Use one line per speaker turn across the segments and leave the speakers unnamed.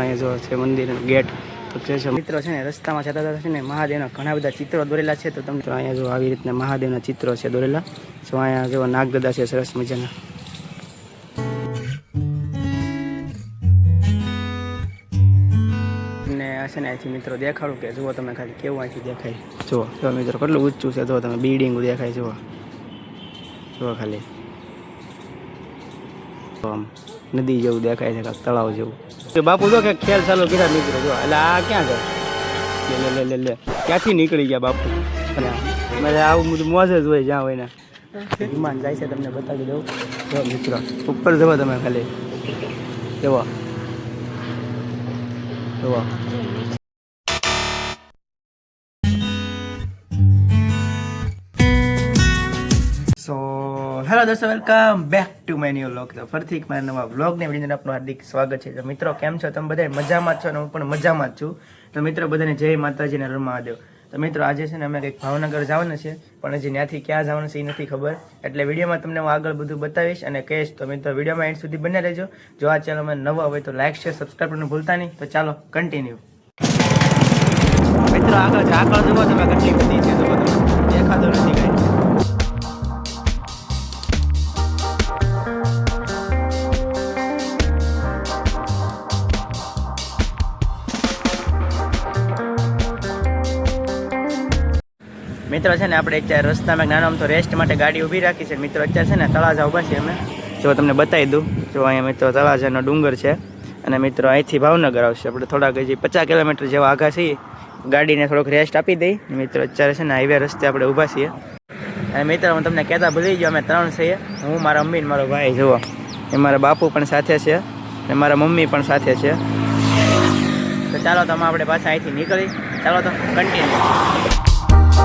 અહીંયા જો છે મંદિર ગેટ. તો જે છે મિત્રો છે ને, રસ્તામાં જતા જતા છે ને મહાદેવના ઘણા બધા ચિત્રો દોરેલા છે. તો તમને અહીંયા જો આવી રીતના મહાદેવના ચિત્રો છે દોરેલા. જો અહીંયા જો નાગદાદા છે, સરસ મજાના. છે ને અહીંથી મિત્રો દેખાડું કે જુઓ તમે ખાલી કેવું દેખાય. જુઓ જો મિત્રો કેટલું ઊંચું છે. જો તમે બિલ્ડિંગ દેખાય, જુઓ. જુઓ ખાલી. આમ નદી જેવું દેખાય છે, તળાવ જેવું. બાપુ જો કે ખેલ ચાલુ કીધા નીકળ્યો જો. એટલે આ ક્યાં છે? લે લે લે લે ક્યાંથી નીકળી ગયા બાપુ? મારે આવું બધું મોજ જ હોય જ્યાં હોય ને. વિમાન જાય છે, તમને બતાવી દઉં. જો મિત્રો, ઉપર જવા તમે ખાલી. જુઓ જુઓ હેલો દોસ્તો welcome back to my new vlog તો ફરીથી એક મારા નવા વ્લોગને વિડીયોને આપનું હાર્દિક સ્વાગત છે. તો મિત્રો, કેમ છો? તમે બધા મજામાં છો અને હું પણ મજામાં જ છું. તો મિત્રો, બધાને જય માતાજીને રમવા દેવ તો મિત્રો, આજે છે ને અમે કંઈક ભાવનગર જવાના છે, પણ હજી ત્યાંથી ક્યાં જવાનું છે એ નથી ખબર. એટલે વિડીયોમાં તમને હું આગળ બધું બતાવીશ અને કહીશ, તો મિત્રો, વિડીયોમાં એન્ડ સુધી બને રહેજો. જો આ ચેનલમાં નવા હોય તો લાઇક શેર સબસ્ક્રાઈબ કરવાનું ભૂલતા નહીં. તો ચાલો કન્ટિન્યુ મિત્રો, આગળ આગળ જુઓ, તમે કેટલી બધી છે, તો દેખાતો નથી કાંઈ. મિત્રો છે ને, આપણે અત્યારે રસ્તામાં નાનો આમ તો રેસ્ટ માટે ગાડી ઊભી રાખી છે મિત્રો અત્યારે છે ને, તળાજા ઊભા છીએ અમે. જો તમને બતાવી દઉં, જો અહીંયા મિત્રો તળાજાનો ડુંગર છે અને મિત્રો અહીંથી ભાવનગર આવશે. આપણે થોડાક હજી પચાસ કિલોમીટર જેવા આઘા છીએ. ગાડીને થોડોક રેસ્ટ આપી દઈ. મિત્રો અત્યારે છે ને હાઈવે રસ્તે આપણે ઊભા છીએ. અને મિત્રો, હું તમને કહેતા ભૂલી ગયો, અમે ત્રણ છીએ. હું, મારા મમ્મી મારો ભાઈ, જુઓ. એ મારા બાપુ પણ સાથે છે અને મારા મમ્મી પણ સાથે છે. તો ચાલો તો આપણે પાછા અહીંથી નીકળી. ચાલો તો કન્ટિન્યુ મિત્ર,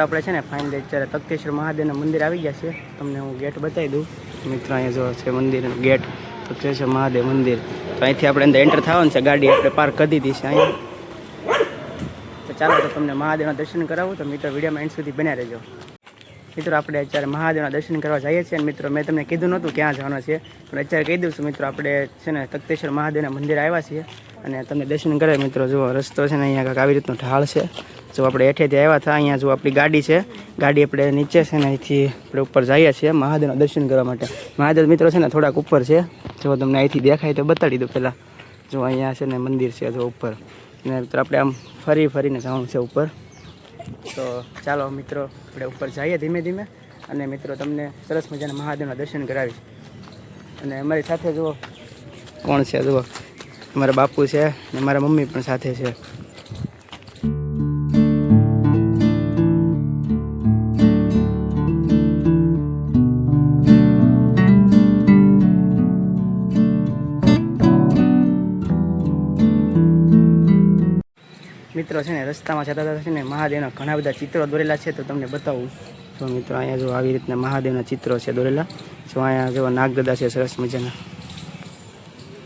આપણે છે ને ફાઇનલી અત્યારે તખતેશ્વર મહાદેવના મંદિર આવી ગયા છે. તમને હું ગેટ બતાવી દઉં. મિત્રો, અહીંયા જો છે મંદિર ગેટ તખતેશ્વર મહાદેવ મંદિર. તો અહીંથી આપણે અંદર એન્ટર થવાનું છે. ગાડી આપણે પાર્ક કરી દીધી છે અહીંયા. ચાલો તો તમને મહાદેવના દર્શન કરાવું. તો મિત્રો, વિડીયોમાં એન્ડ સુધી બન્યા રહેજો. મિત્રો, આપણે અત્યારે મહાદેવના દર્શન કરવા જઈએ છીએ અને મિત્રો, મેં તમને કીધું નહોતું ક્યાં જવાનું છે. પણ અત્યારે કહી દઉં છું, મિત્રો, આપણે છે ને તખતેશ્વર મહાદેવના મંદિર આવ્યા છીએ અને તમને દર્શન કરે મિત્રો, જુઓ, રસ્તો છે ને અહીંયા કાંઈક આવી રીતનો ઢાળ છે. જો આપણે હેઠેથી આવ્યા હતા. અહીંયા જો આપણી ગાડી છે. ગાડી આપણે નીચે છે ને અહીંથી આપણે ઉપર જઈએ છીએ મહાદેવના દર્શન કરવા માટે. મહાદેવ મિત્રો છે ને થોડાક ઉપર છે. જો તમને અહીંથી દેખાય તો બતાડી દો પહેલાં. જો અહીંયા છે ને મંદિર છે જો ઉપર. ને મિત્રો આપણે આમ ફરી ફરીને જવાનું છે ઉપર. તો ચાલો મિત્રો, આપણે ઉપર જઈએ ધીમે ધીમે. અને મિત્રો, તમને સરસ મજાના મહાદેવના દર્શન કરાવીશ. અને અમારી સાથે જુઓ, કોણ છે? જુઓ. મારા બાપુ છે ને મારા મમ્મી પણ સાથે છે. છે ને, રસ્તામાં જતા હતા છે ને, મહાદેવના ઘણા બધા ચિત્રો દોરેલા છે, તો તમને બતાવું. જો મિત્રો, અહીંયા જો આવી રીતના મહાદેવના ચિત્રો છે દોરેલા. જો અહીંયા જો નાગદાદા છે, સરસ મજાના.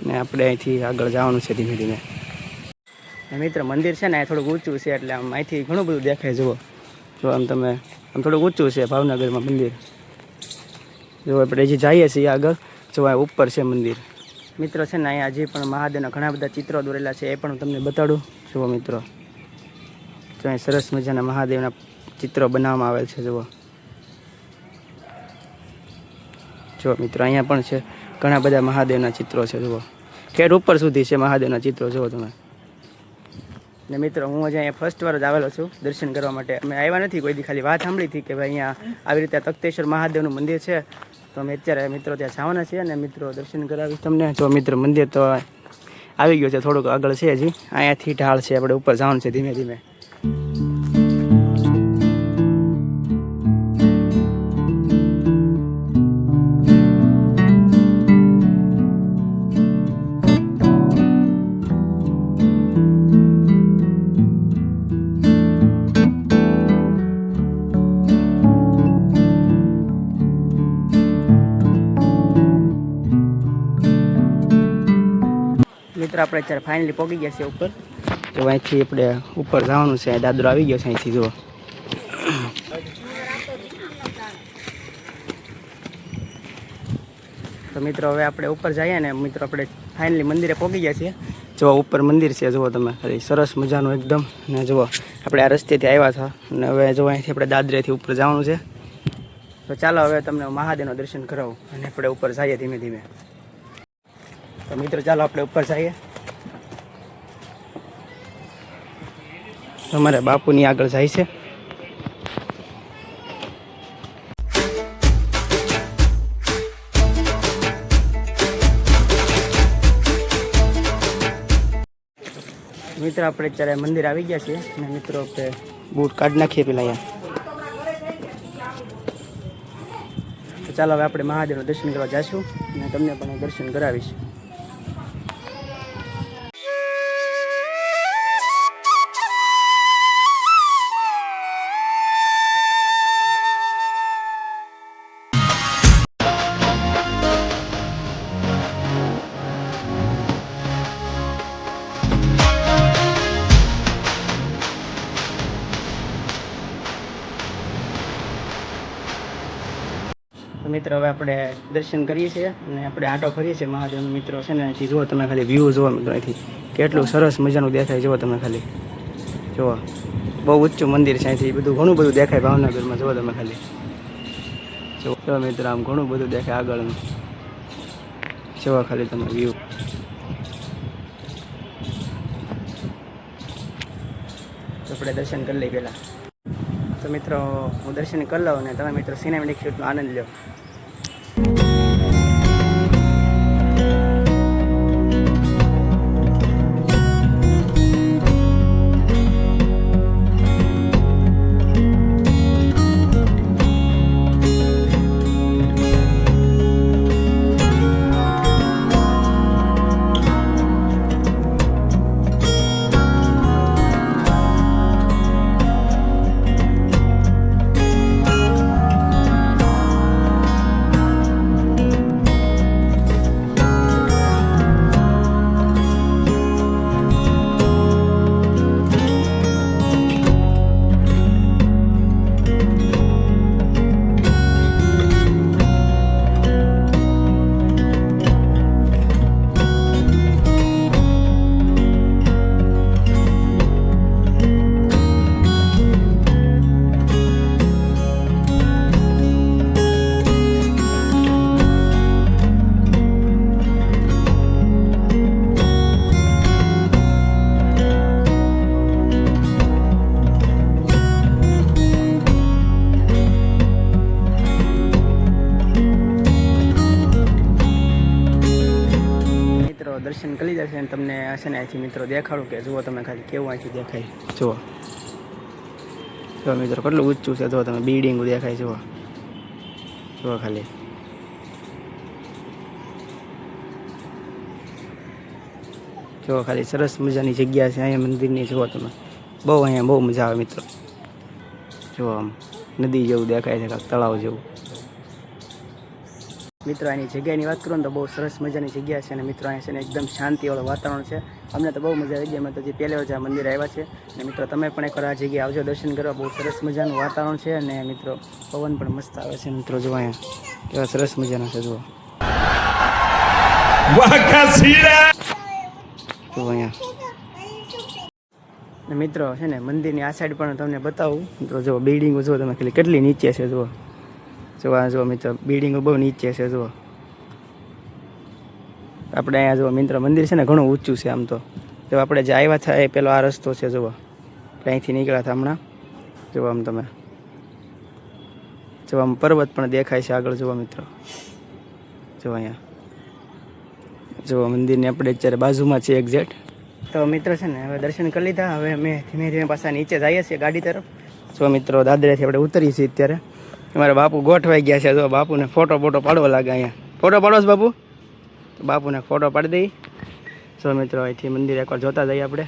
ને આપણે અહીંથી આગળ જવાનું છે ધીમે ધીમે. મિત્ર, મંદિર છે ને આ થોડુંક ઊંચું છે, એટલે આમ અહીંથી ઘણું બધું દેખાય, જુઓ. જો આમ તમે, આમ થોડુંક ઊંચું છે ભાવનગરમાં મંદિર. જો આપણે હજી જઈએ છીએ આગળ, જો આ ઉપર છે મંદિર. મિત્રો છે ને, અહીંયા હજી પણ મહાદેવના ઘણા બધા ચિત્રો દોરેલા છે, એ પણ હું તમને બતાડું. જુઓ મિત્રો. જો અહીં સરસ મજાના મહાદેવના ચિત્રો બનાવવામાં આવેલ છે, જુઓ. જો મિત્રો, અહીંયા પણ છે ઘણા બધા મહાદેવના ચિત્રો છે, જુઓ. ખેડ ઉપર સુધી છે મહાદેવના ચિત્રો, જુઓ તમે. ને મિત્રો, હું હજી અહીંયા ફર્સ્ટ વાર જ આવેલો છું દર્શન કરવા માટે. અમે આવ્યા નથી કોઈ દી, ખાલી વાત સાંભળી હતી કે ભાઈ અહીંયા આવી રીતે તખતેશ્વર મહાદેવનું મંદિર છે. તો અમે અત્યારે મિત્રો ત્યાં જવાના છીએ અને મિત્રો દર્શન કરાવીશ તમને. જો મિત્રો મંદિર તો આવી ગયો છે, થોડુંક આગળ છે હજી. અહીંયાથી ઢાળ છે, આપણે ઉપર જવાનું છે ધીમે ધીમે. મિત્રો મિત્રો આપણે અત્યારે ફાઇનલી પહોંચી ગયા છીએ ઉપર તો અહીંથી આપણે. ઉપર જવાનું છે. દાદરો આવી ગયો છે અહીંથી, જુઓ. તો મિત્રો, હવે આપણે ઉપર જઈએ ને. મિત્રો, આપણે ફાઇનલી મંદિરે પહોંચી ગયા છીએ. જો ઉપર મંદિર છે. જુઓ તમે. ખાલી સરસ મજાનું એકદમ. ને જુઓ, આપણે આ રસ્તેથી આવ્યા હતા. અને હવે જો અહીંથી આપણે દાદરેથી ઉપર જવાનું છે. તો ચાલો, હવે તમને મહાદેવનું દર્શન કરાવું. અને આપણે ઉપર જઈએ ધીમે ધીમે. તો મિત્રો, ચાલો, આપણે ઉપર જઈએ. તમારે બાપુની આગળ જાય છે. મિત્રો, આપણે અત્યારે મંદિર આવી ગયા છીએ અને મિત્રો આપણે બૂટ કાઢી નાખીએ પેલા અહીંયા. ચાલો હવે આપણે મહાદેવનું દર્શન કરવા જઈશું અને તમને પણ દર્શન કરાવીશ. મિત્રો, હવે આપણે દર્શન કરીએ છીએ અને આપણે આંટો ફરીએ છીએ. મહાદેવનો મિત્રો છે ને, અહીંથી જુઓ તમે ખાલી વ્યૂ જુઓ મિત્રો અહીંથી. કેટલું સરસ મજાનું દેખાય જુઓ તમે ખાલી. જુઓ. બહુ ઊંચું મંદિર છે અહીંથી. બધું ઘણું બધું દેખાય ભાવનગરમાં. જુઓ તમે ખાલી. જુઓ. મિત્રો, આમ ઘણું બધું દેખાય આગળનું. જુઓ ખાલી તમે વ્યૂ તો આપણે દર્શન કરી લઈએ પહેલાં. તો મિત્રો હું દર્શન કરી લઉં અને તમે મિત્રો સિનેમેટિક શૂટનો આનંદ લો. તમને છે ને અહીંથી મિત્રો દેખાડું કે જુઓ તમે ખાલી કેવું અહીંથી દેખાય. જુઓ. જો મિત્રો, કેટલું ઊંચું છે. જુઓ તમે, બિલ્ડિંગ દેખાય, જુઓ. જુઓ ખાલી. જુઓ ખાલી સરસ મજાની જગ્યા છે. અહીંયા મંદિરની જુઓ તમે. બહુ અહીંયા બહુ મજા આવે મિત્રો. જુઓ આમ, નદી જેવું દેખાય છે તળાવ જેવું. મિત્રો આની જગ્યાની વાત કરું ને તો બહુ સરસ મજાની જગ્યા છે અને મિત્રો અહીંયા છે ને એકદમ શાંતિવાળું વાતાવરણ છે. અમને તો બહુ મજા આવી ગઈ. અમે તો જે પહેલે વાર આ મંદિર આવ્યા છે અને મિત્રો તમે પણ એકવાર આ જગ્યાએ આવજો દર્શન કરવા. બહુ સરસ મજાનું વાતાવરણ છે અને મિત્રો પવન પણ મસ્ત આવે છે મિત્રો જો અહીંયા. કેવા સરસ મજાના છે જુઓ. જો અહીંયા. ને મિત્રો છે ને મંદિરની આ સાઈડ પણ તમને બતાવું. મિત્રો જો બિલ્ડિંગો જુઓ તમે ખાલી કેટલી નીચે છે જુઓ. જો આ જો મિત્ર, બિલ્ડિંગો બહુ નીચે છે, જુઓ. આપણે અહીંયા જુઓ, મિત્ર, મંદિર છે ને ઘણું ઊંચું છે આમ તો. જો આપણે જે આવ્યા હતા એ પેલો આ રસ્તો છે, જુઓ. અહીંથી નીકળ્યા હતા હમણાં. જુઓ આમ તમે. જો આમ પર્વત પણ દેખાય છે આગળ, જુઓ મિત્રો. જુઓ અહીંયા. જુઓ મંદિરની આપણે અત્યારે બાજુમાં છે એક્ઝેક્ટ તો મિત્રો છે ને, હવે દર્શન કરી લીધા. હવે અમે ધીમે ધીમે પાછા નીચે જઈએ છીએ ગાડી તરફ. જો મિત્રો, દાદરેથી આપણે ઉતરીએ છીએ અત્યારે. મારા બાપુ ગોઠવાઈ ગયા છે. તો બાપુને ફોટો ફોટો પાડવા લાગે અહીંયા. ફોટો પાડો છો બાપુ? તો બાપુને ફોટો પાડી દઈ. સો મિત્રો, અહીંથી મંદિર એકવાર જોતા જઈએ આપણે.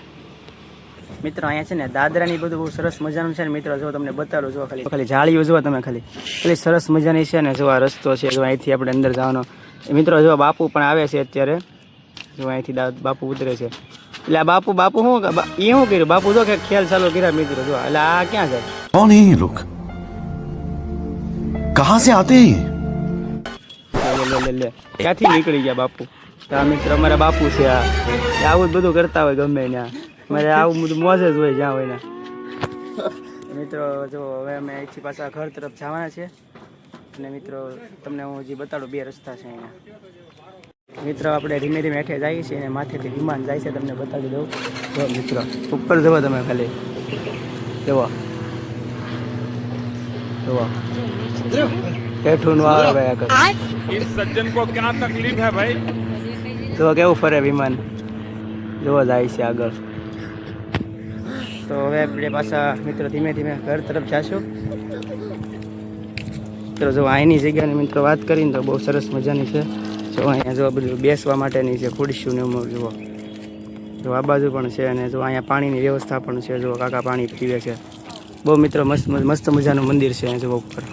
મિત્રો, અહીંયા છે ને દાદરાની બધું બહુ સરસ મજાનું છે ને મિત્રો, જો તમને બતાડું, જો ખાલી ખાલી જાળીઓ જોવા તમે ખાલી. ખાલી સરસ મજાની છે ને જો આ રસ્તો છે, જો અહીંથી આપણે અંદર જવાનો. મિત્રો, જો બાપુ પણ આવે છે અત્યારે. જો અહીંથી બાપુ ઉતરે છે. એટલે બાપુ બાપુ શું એ શું કર્યું? બાપુ જો કે ખ્યાલ ચાલુ કર્યા મિત્રો, જો. એટલે આ ક્યાં
જાય? કોણ कहां से आते हैं ये
લે લે લે લે ક્યાંથી નીકળી ગયા બાપુ તો આ મિત્ર અમારા બાપુ છે આ એ આવું જ બધું કરતા હોય ગમે ત્યાં મારે આવું બધું મોજ જ હોય જ્યાં હોય ને મિત્રો જો હવે અમે અહીંથી પાછા ઘર તરફ જવાના છે અને મિત્રો તમને હું હજી બતાડું બે રસ્તા છે અહીંયા મિત્રો આપણે ધીમે ધીમે હેઠે જઈએ છીએ અને માથેથી વિમાન જાય છે તમને બતાડી દઉં જો મિત્રો ઉપર જવો તમે ખાલી જુઓ જુઓ હેઠું નું આવે ભાઈ આગળ
इस सज्जन को क्या तकलीफ है भाई
જો કેવું ફરે વિમાન જોવા જાય છે આગળ તો હવે આપણે પાછા મિત્રો ધીમે ધીમે ઘર તરફ જાશું મિત્રો જો અહીંની જગ્યાની મિત્રો વાત કરીને તો બહુ સરસ મજાની છે જો અહીંયા જો બધું બેસવા માટેની છે ખુરશીઓ ને એવું જુઓ જો આ બાજુ પણ છે અને જો અહીંયા પાણીની વ્યવસ્થા પણ છે જો કાકા પાણી પીવે છે બહુ મિત્રો મસ્ત મસ્ત મજાનું મંદિર છે અહીંયા જો ઉપર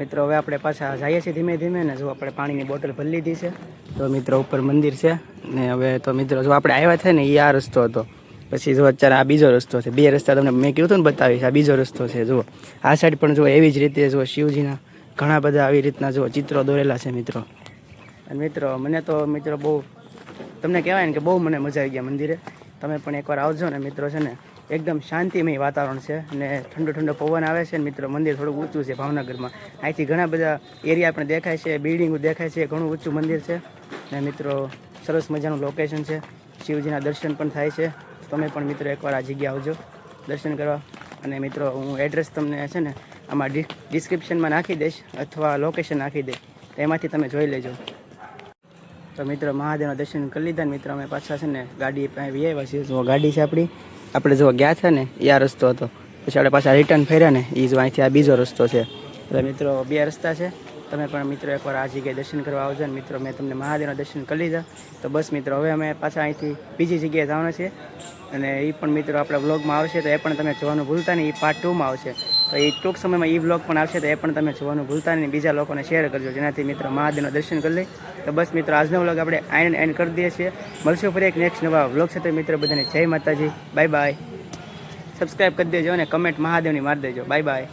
મિત્રો, હવે આપણે પાછા જઈએ છીએ ધીમે ધીમે ને જો આપણે પાણીની બોટલ ભરી લીધી છે, તો મિત્રો ઉપર મંદિર છે ને હવે તો મિત્રો, જો આપણે આવ્યા છે ને એ આ રસ્તો હતો. પછી જો અત્યારે આ બીજો રસ્તો છે. બે રસ્તા તમને મેં કીધું ને બતાવીશ, આ બીજો રસ્તો છે, જુઓ. આ સાઈડ પણ જુઓ, એવી જ રીતે જુઓ શિવજીના ઘણા બધા આવી રીતના જુઓ ચિત્રો દોરેલા છે મિત્રો. અને મિત્રો, મને તો મિત્રો બહુ, તમને કહેવાય ને કે બહુ મને મજા આવી ગયા મંદિરે. તમે પણ એકવાર આવજો ને મિત્રો છે ને. એકદમ શાંતિમય વાતાવરણ છે અને ઠંડો ઠંડો પવન આવે છે ને મિત્રો, મંદિર થોડુંક ઊંચું છે ભાવનગરમાં. અહીંથી ઘણા બધા એરિયા પણ દેખાય છે, બિલ્ડિંગો દેખાય છે, ઘણું ઊંચું મંદિર છે. ને મિત્રો, સરસ મજાનું લોકેશન છે. શિવજીના દર્શન પણ થાય છે. તમે પણ મિત્રો એકવાર આ જગ્યા આવજો, દર્શન કરવા. અને મિત્રો, હું એડ્રેસ તમને છે ને આમાં ડિસ્ક્રિપ્શનમાં નાખી દઈશ અથવા લોકેશન નાખી દઈશ એમાંથી તમે જોઈ લેજો. તો મિત્રો, મહાદેવના દર્શન કરી લીધા મિત્રો, અમે પાછા છે ને ગાડી પાસે આવ્યા છીએ. ગાડી છે આપણી. આપણે જો ગયા છે ને એ આ રસ્તો હતો. પછી આપણે પાછા રિટર્ન ફર્યા ને એ જો અહીંથી આ બીજો રસ્તો છે. એટલે મિત્રો, બે રસ્તા છે. તમે પણ મિત્રો એકવાર આ જગ્યાએ દર્શન કરવા આવજો ને. મિત્રો, મેં તમને મહાદેવના દર્શન કરી લીધા. તો બસ મિત્રો, હવે અમે પાછા અહીંથી બીજી જગ્યાએ જવાના છે અને એ પણ મિત્રો આપણા વ્લોગમાં આવશે, તો એ પણ તમે જોવાનું ભૂલતા નહીં. એ પાર્ટ ટુમાં આવશે. તો એ ટૂંક સમયમાં એ વ્લોગ પણ આવશે તો એ પણ તમે જોવાનું ભૂલતા નહીં. બીજા લોકોને શેર કરજો. જેનાથી મિત્રો મહાદેવના દર્શન કરી લે. તો બસ મિત્રો, આજનો વ્લોગ આપણે આઈન એન્ડ કરી દઈએ છીએ. મળશું ફરી એક નેક્સ્ટ નવા વ્લોગ સાથે. મિત્રો, બધાને જય માતાજી. બાય બાય સબસ્ક્રાઈબ કરી દેજો અને કમેન્ટ મહાદેવની મારી દેજો. Bye bye